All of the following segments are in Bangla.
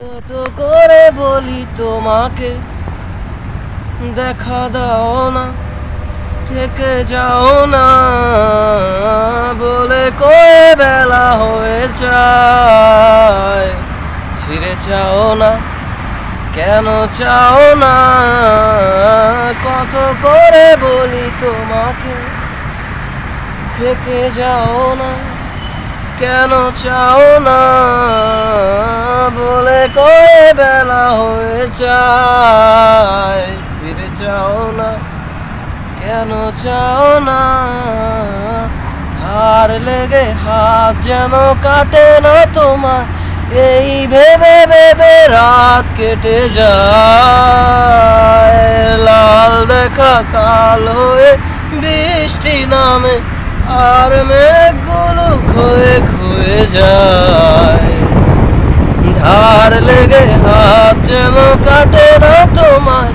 কত করে বলি তোমাকে। দেখা দাও না, থেকে যাও না, বলে কয়ে বেলা হয়ে যায়। ফিরে চাও না, কেন চাও না, কত করে বলি তোমাকে। থেকে যাও না, কেন চাও না বেলা হয়ে যায়। ফিরে চাও না, কেন চাও না? ধার লেগে হাত যেন কাটে না তোমার, এই ভেবে ভেবে রাত কেটে যায়। লাল দেখা কাল হয়ে বৃষ্টি নামে, আর মেঘগুলো ক্ষয়ে ক্ষয়ে যায়। ধার লেগে হাত যেন কাটে না তোমার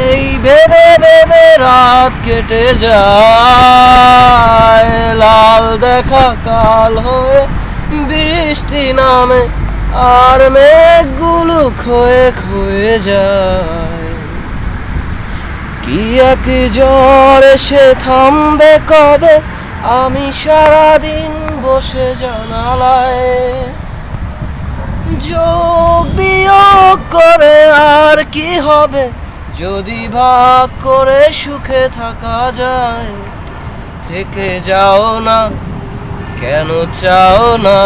এই ভেবে ভেবে রাত কেটে যায়। লাল দেখা কাল হয়ে বৃষ্টি নামে আর মেঘগুলো ক্ষয়ে ক্ষয়ে যায়। কি এক জ্বর সে থামবে কবে? আমি সারাদিন বসে জানালায়। যোগ বিয়োগ করে আর কি হবে? যদি ভাগ করে সুখে থাকা যায়, থেকে যাও না, কেন চাও না?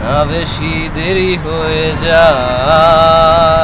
না বেশি দেরি হয়ে যায়।